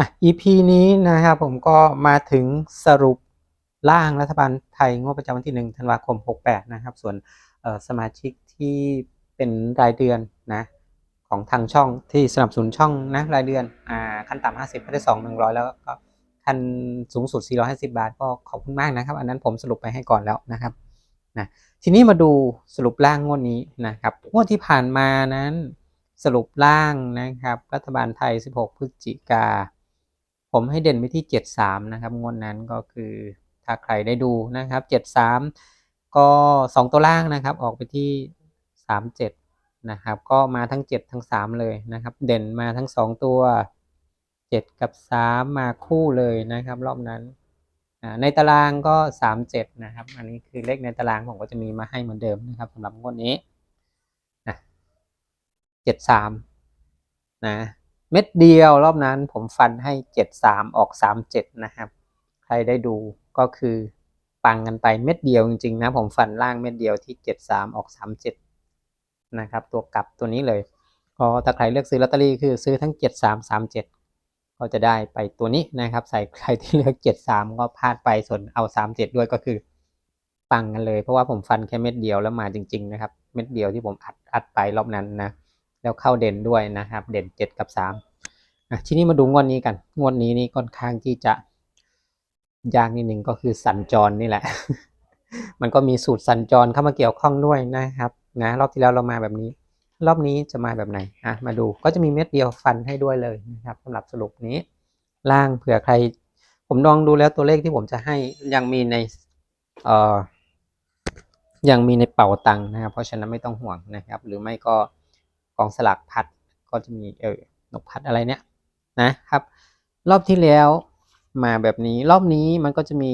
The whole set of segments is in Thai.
อะ EP นี้นะครับผมก็มาถึงสรุปร่างรัฐบาลไทยงวดประจำวันที่1ธันวาคม 68 นะครับ ส่วนสมาชิกที่เป็นรายเดือนนะของทางช่องที่สนับสนุนช่องนะรายเดือนอ่าขั้นต่ำ50ขั้นที่2 100 แล้วก็ขั้นสูงสุด 450 บาท ก็ขอบคุณมากนะครับ อันนั้นผมสรุปไปให้ก่อนแล้วนะครับนะทีนี้มาดูสรุปร่างงวดนี้นะครับงวดที่ผ่านมานั้นสรุปร่างนะครับ รัฐบาลไทย 16 พฤศจิกา ผมให้เด่นไปที่ 73 นะครับ งวดนั้นก็คือถ้าใครได้ดูนะครับ 73 ก็ 2 ตัวล่างนะครับ ออกไปที่ 37 นะครับ ก็มาทั้ง 7 ทั้ง 3 เลยนะครับ เด่นมาทั้ง 2 ตัว 7 กับ 3 มาคู่เลยนะครับ รอบนั้นในตารางก็ 37 นะครับ อันนี้คือเลขในตารางผมก็จะมีมาให้เหมือนเดิมนะครับสำหรับงวดนี้นะ73 นะ เม็ดเดียวรอบนั้นผมฟันให้เจ็ดสามออกสามเจ็ดนะครับ ใครได้ดูก็คือปังกันไปเม็ดเดียวจริงๆนะ ผมฟันล่างเม็ดเดียวที่เจ็ดสามออกสามเจ็ดนะครับ ตัวกลับตัวนี้เลยก็ถ้าใครเลือกซื้อลอตเตอรี่คือซื้อทั้งเจ็ดสามสามเจ็ดก็จะได้ไปตัวนี้นะครับ ใส่ใครที่เลือกเจ็ดสามก็พลาดไปส่วนเอาสามเจ็ดด้วยก็คือปังกันเลย เพราะว่าผมฟันแค่เม็ดเดียวแล้วมาจริง ๆ นะครับ เม็ดเดียวที่ผมอัดอัดไปรอบนั้นนะ แล้วเข้าเด่นด้วยนะครับ เด่นเจ็ดกับสามอะทีนี้มาดูงวดนี้กัน งวดนี้นี่ค่อนข้างที่จะยากนิดหนึ่งก็คือสัญจรนี่แหละ มันก็มีสูตรสัญจรเข้ามาเกี่ยวข้องด้วยนะครับนะรอบที่แล้วเรามาแบบนี้ รอบนี้จะมาแบบไหนอะมาดูก็จะมีเม็ดเดียวฟันให้ด้วยเลยนะครับสำหรับสรุปนี้ ล่างเผื่อใคร ผมลองดูแล้วตัวเลขที่ผมจะให้ยังมีในเอ่อยังมีในเป๋าตังค์นะครับ เพราะฉะนั้นไม่ต้องห่วงนะครับ หรือไม่ก็ กองสลักพัดก็จะมีเออนกพัดอะไรเนี้ยนะครับ รอบที่แล้วมาแบบนี้รอบนี้มันก็จะมี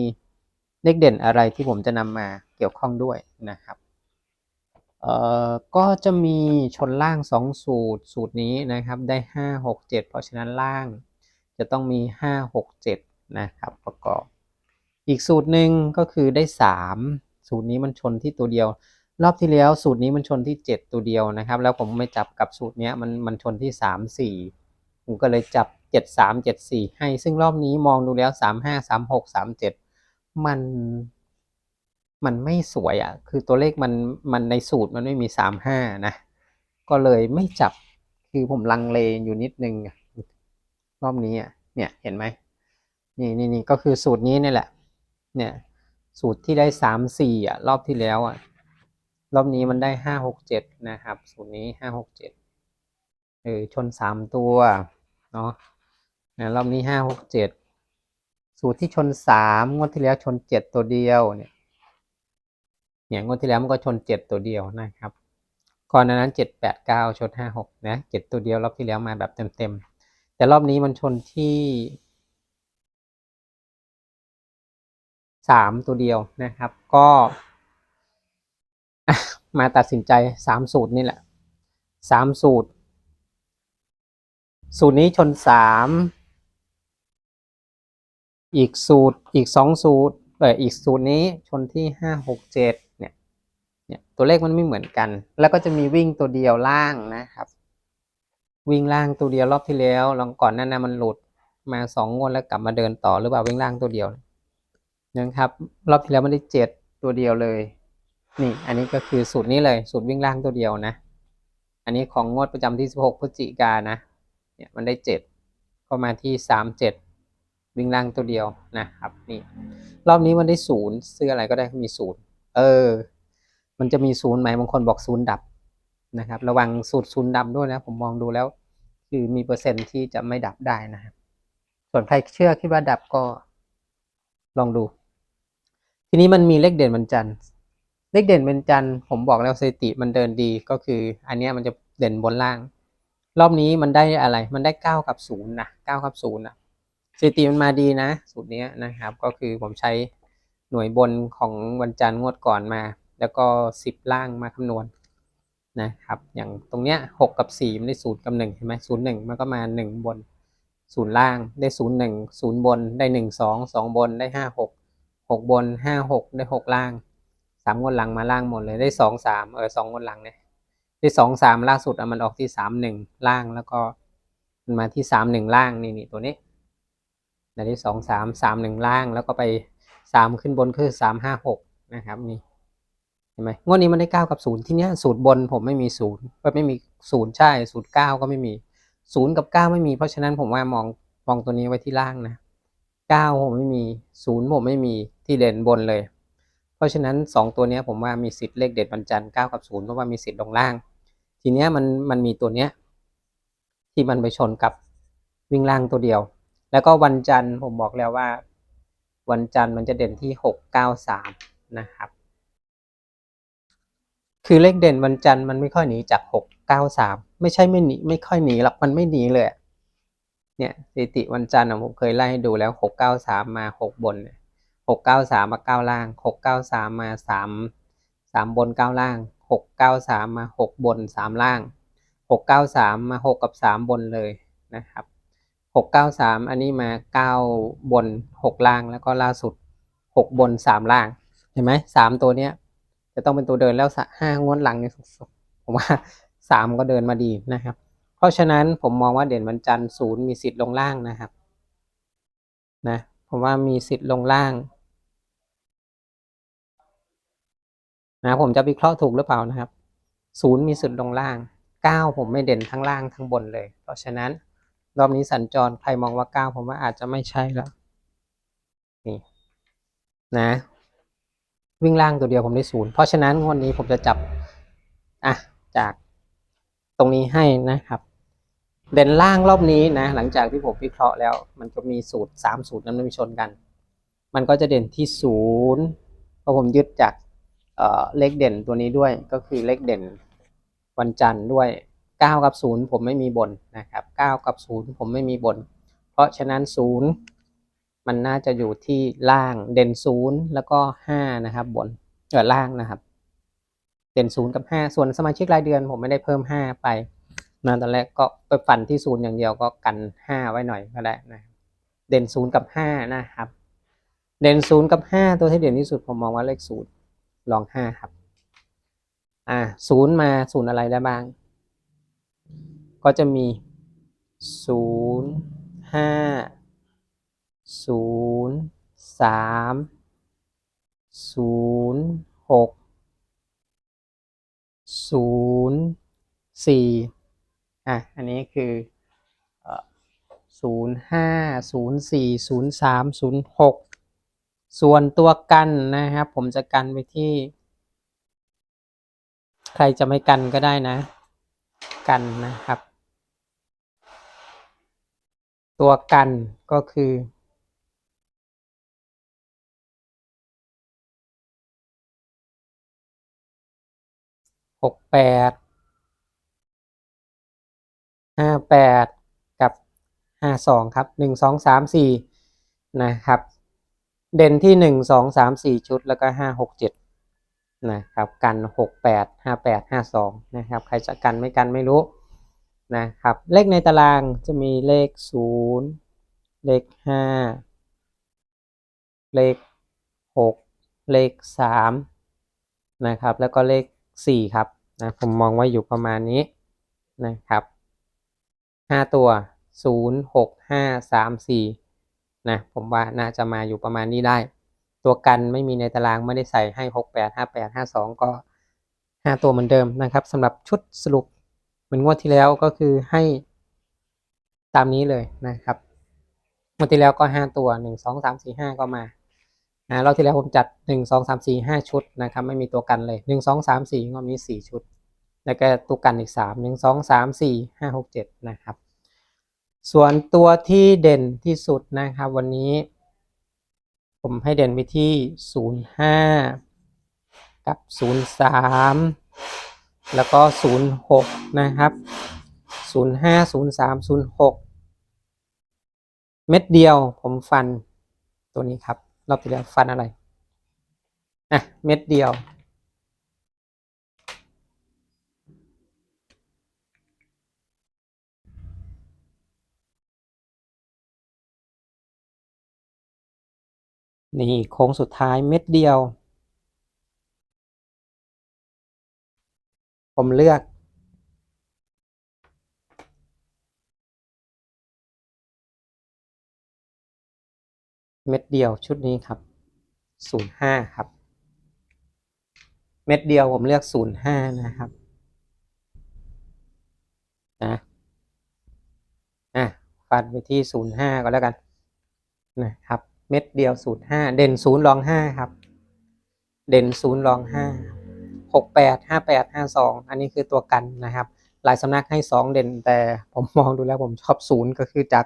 เลขเด่นอะไรที่ผมจะนำมาเกี่ยวข้องด้วยนะครับเอ่อก็จะมีชนล่างสองสูตรสูตรนี้นะครับได้ห้าหกเจ็ดเพราะฉะนั้นล่างจะต้องมีห้าหกเจ็ดนะครับประกอบ อีกสูตรหนึ่งก็คือได้สามสูตรนี้มันชนที่ตัวเดียว รอบที่แล้วสูตรนี้มันชนที่ 7 ตัวเดียวนะครับ แล้วผมไม่จับกับสูตรเนี้ยมันมันชนที่ 3 4 ผมก็เลยจับ 7 3 7 4 ให้ ซึ่งรอบนี้มองดูแล้ว 3 5 3 6 3 7 มันมันไม่สวยอะ่ะ คือตัวเลขมันมันในสูตรมันไม่มี 3 5 นะ ก็เลยไม่จับคือผมลังเลอยู่นิดนึงรอบนี้อะเนี่ยเห็นไหมนี่นี่นี่ก็คือสูตรนี้นี่แหละเนี่ยสูตรที่ได้สามสี่อะรอบที่แล้วอะ รอบนี้มันได้ห้าหกเจ็ดนะครับสูตรนี้ห้าหกเจ็ดเออชนสามตัวเนาะนะรอบนี้ห้าหกเจ็ดสูตรที่ชนสามงวดที่แล้วชนเจ็ดตัวเดียวเนี่ยเนี่ยงวดที่แล้วมันก็ชนเจ็ดตัวเดียวนะครับก่อนหนานั้นเจ็ดแปดเก้าชนห้าหกนะเจ็ดตัวเดียวรอบที่แล้วมาแบบเต็มเต็มๆแต่รอบนี้มันชนที่สามตัวเดียวนะครับ ก็ มาตัดสินใจสามสูตรนี่แหละสามสูตร สูตรนี้ชนสามอีกสูตรอีกสองสูตรเอออีกสูตรนี้ชนที่ห้าหกเจ็ดเนี่ยเนี่ยตัวเลขมันไม่เหมือนกัน แล้วก็จะมีวิ่งตัวเดียวล่างนะครับ วิ่งล่างตัวเดียวรอบที่แล้วลองก่อนหน้านั้นมันหลุดมาสองงวดแล้วกลับมาเดินต่อหรือเปล่าวิ่งล่างตัวเดียวนะครับ รอบที่แล้วมันได้เจ็ดตัวเดียวเลย นี่อันนี้ก็คือสูตรนี้เลยสูตรวิ่งล่างตัวเดียวนะ อันนี้ของงวดประจำที่ 16พฤศจิกานนะเนี่ยมันได้ 7 ก็มาที่ 37 วิ่งล่างตัวเดียวนะครับนี่รอบนี้มันได้ศูนย์ซื้ออะไรก็ได้มีศูนย์เออ มันจะมีศูนย์ไหมบางคนบอกศูนย์ดับนะครับ ระวังสูตรศูนย์ดับด้วยนะ ผมมองดูแล้ว คือมีเปอร์เซ็นต์ที่จะไม่ดับได้นะครับส่วนใครเชื่อคิดว่าดับก็ลองดู ทีนี้มันมีเลขเด่นวันจันทร์ เลขเด่นเป็นจันทร์ผมบอกแล้วสถิติมันเดินดีก็คือ อันนี้มันจะเด่นบนล่าง รอบนี้มันได้อะไรมันได้เก้ากับศูนย์นะเก้ากับศูนย์นะสถิติมันมาดีนะสูตรนี้นะครับ ก็คือผมใช้หน่วยบนของวันจันทร์งวดก่อนมา แล้วก็สิบล่างมาคำนวณนะครับอย่างตรงเนี้ยหกกับสี่มันได้ศูนย์กับหนึ่งเห็นไหมศูนย์หนึ่งมันก็มาหนึ่งบนศูนย์ล่างได้ศูนย์หนึ่งศูนย์บนได้หนึ่งสองสองบนได้ห้าหกหกบนห้าหกได้หกล่าง สามงวดหลังมาล่างหมดเลยได้สองสามเออสองงวดหลังเนี่ยได้สองสามล่าสุดอะมันออกที่สามหนึ่งล่างแล้วก็มันมาที่สามหนึ่งล่างนี่นี่ตัวนี้ในที่สองสามสามหนึ่งล่างแล้วก็ไปสามขึ้นบนคือสามห้าหกนะครับนี่เห็นไหมงวดนี้มันได้เก้ากับศูนย์ที่เนี้ยสูตรบนผมไม่มีศูนย์ก็ไม่มีศูนย์ใช่ศูนย์เก้าก็ไม่มีศูนย์กับเก้าไม่มีเพราะฉะนั้นผมว่ามองมองตัวนี้ไว้ที่ล่างนะเก้าผมไม่มีศูนย์ผมไม่มีที่เด่นบนเลย เพราะฉะนั้นสองตัวนี้ผมว่ามีสิทธิ์เลขเด็ดวันจันทร์เก้ากับศูนย์เพราะว่ามีสิทธิ์ลงล่าง ทีเนี้ยมันมันมีตัวเนี้ยที่มันไปชนกับวิ่งล่างตัวเดียว แล้วก็วันจันทร์ผมบอกแล้วว่า วันจันทร์มันจะเด่นที่หกเก้าสามนะครับ คือเลขเด่นวันจันทร์มันไม่ค่อยหนีจากหกเก้าสามไม่ใช่ไม่หนีไม่ค่อยหนีหรอกมันไม่หนีเลยเนี่ยสถิติวันจันทร์ผมเคยไล่ให้ดูแล้วหกเก้าสามมาหกบน หกเก้าสามมาเก้าล่างหกเก้าสามมาสามสามบนเก้าล่างหกเก้าสามมาหกบนสามล่างหกเก้าสามมาหกกับสามบนเลยนะครับหกเก้าสามอันนี้มาเก้าบนหกล่างแล้วก็ล่าสุดหกบนสามล่างเห็นไหมสามตัวเนี้ยจะต้องเป็นตัวเดินแล้วห้างวดหลังเนี่ยผมว่าสามก็เดินมาดีนะครับ เพราะฉะนั้นผมมองว่าเด่นวันจันทร์ศูนย์มีสิทธิ์ลงล่างนะครับนะผมว่ามีสิทธิ์ลงล่าง นะผมจะวิเคราะห์ถูกหรือเปล่านะครับศูนย์มีสิทธิ์ลงล่างเก้าผมไม่เด่นทั้งล่างทั้งบนเลย เพราะฉะนั้นรอบนี้สัญจรใครมองว่าเก้าผมว่าอาจจะไม่ใช่แล้วนี่นะ วิ่งล่างตัวเดียวผมได้ศูนย์เพราะฉะนั้นงวดนี้ผมจะจับอะจากตรงนี้ให้นะครับ เด่นล่างรอบนี้นะ หลังจากที่ผมวิเคราะห์แล้ว มันก็มีสูตรสามสูตรนั้นมันชนกัน มันก็จะเด่นที่ศูนย์เพราะผมยึดจาก เลขเด่นตัวนี้ด้วยก็คือเลขเด่นวันจันทร์ด้วยเก้ากับศูนย์ผมไม่มีบนนะครับเก้ากับศูนย์ผมไม่มีบน เพราะฉะนั้นศูนย์มันน่าจะอยู่ที่ล่างเด่นศูนย์แล้วก็ห้านะครับบนเออล่างนะครับ เด่นศูนย์กับห้าส่วนสมาชิกรายเดือนผมไม่ได้เพิ่มห้าไปนะตอนแรกก็ไปฝันที่ศูนย์อย่างเดียวก็กันห้าไว้หน่อยก็ได้นะเด่นศูนย์กับห้านะครับ เด่นศูนย์กับห้าตัวที่เด่นที่สุดผมมองว่าเลขศูนย์ ลองห้าครับ อ่าศูนย์มาศูนย์อะไรได้บ้าง ก็จะมีศูนย์ห้าศูนย์สามศูนย์หกศูนย์สี่อะ อันนี้คือศูนย์ห้าศูนย์สี่ศูนย์สามศูนย์หก ส่วนตัวกันนะครับผมจะกันไปที่ ใครจะไม่กันก็ได้นะ กันนะครับ ตัวกันก็คือ หกแปด ห้าแปดกับห้าสองครับหนึ่งสองสามสี่นะครับ เด่นที่หนึ่งสองสามสี่ชุดแล้วก็ห้าหกเจ็ดนะครับกันหกแปดห้าแปดห้าสองนะครับใครจะกันไม่กันไม่รู้นะครับเลขในตารางจะมีเลขศูนย์เลขห้าเลขหกเลขสามนะครับแล้วก็เลขสี่ครับนะผมมองว่าอยู่ประมาณนี้นะครับห้าตัวศูนย์หกห้าสามสี่ นะผมว่าน่าจะมาอยู่ประมาณนี้ได้ ตัวกันไม่มีในตารางไม่ได้ใส่ให้หกแปดห้าแปดห้าสองก็ห้าตัวเหมือนเดิมนะครับสำหรับชุดสรุปเหมือนงวดที่แล้วก็คือให้ตามนี้เลยนะครับงวดที่แล้วก็ห้าตัวหนึ่งสองสามสี่ห้าก็มานะรอบที่แล้วผมจัดหนึ่งสองสามสี่ห้าชุดนะครับไม่มีตัวกันเลยหนึ่งสองสามสี่งวดนี้สี่ชุด แล้วก็ตัวกันอีกสามหนึ่งสองสามสี่ห้าหกเจ็ดนะครับ ส่วนตัวที่เด่นที่สุดนะครับวันนี้ ผมให้เด่นไปที่ศูนย์ห้ากับศูนย์สามแล้วก็ศูนะครับศูนย์ห้าศูนย์สามศูนย์หกเม็ดเดียวผมฟันตัวนี้ครับ รอบที่แล้วฟันอะไรอะเม็ดเดียว นี่โค้งสุดท้ายเม็ดเดียว ผมเลือกเม็ดเดียวชุดนี้ครับศูนย์ห้าครับ เม็ดเดียวผมเลือกศูนย์ห้านะครับ นะ อะฟันไปที่ศูนย์ห้าก็แล้วกัน นะครับ เม็ดเดียวศูนย์ห้าเด่นศูนย์รองห้าครับ เด่นศูนย์รองห้าหกแปดห้าแปดห้าสองอันนี้คือตัวกันนะครับ หลายสำนักให้สองเด่นแต่ผมมองดูแล้วผมชอบศูนย์ก็คือจาก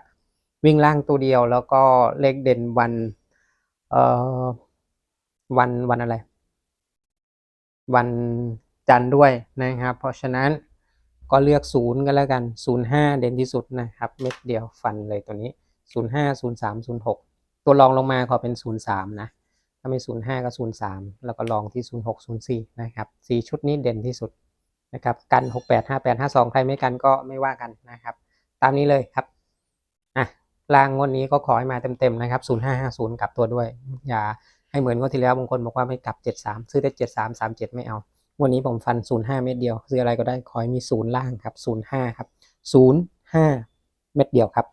วิ่งล่างตัวเดียวแล้วก็เลขเด่นวันเอ่อวันวันอะไร วันจันทร์ด้วยนะครับ เพราะฉะนั้นก็เลือกศูนย์ก็แล้วกันศูนย์ห้าเด่นที่สุดนะครับ เม็ดเดียวฟันเลยตัวนี้ศูนย์ห้าศูนย์สามศูนย์หก ตัวรองลงมาขอเป็นศูนะ ถ้าไม่ศูนย์ห้าก็ศูนย์สามแล้วก็ลองที่ศูนย์หกศูนะครับสี่ชุดนี้เด่นที่สุดนะครับ กันหกแปดห้าแปดห้าสองใครไม่กันก็ไม่ว่ากันนะครับ ตามนี้เลยครับ อะรางงวดนี้ก็ขอให้มาเต็มๆนะครับศูนย์ห้าห้าศูนย์กลับตัวด้วย อย่าให้เหมือนงวดที่แล้วบางคนบอกว่าไม่กลับเจ็ดสามซื้อได้เจ็ดสามสามเจ็ดไม่เอางวันนี้ผมฟันศูนย์ห้าเม็ดเดียว ซื้ออะไรก็ได้ ขอให้มีศูนย์ล่างครับศูนย์ห้าครับศูนย์ห้าเม็ดเดียวครับ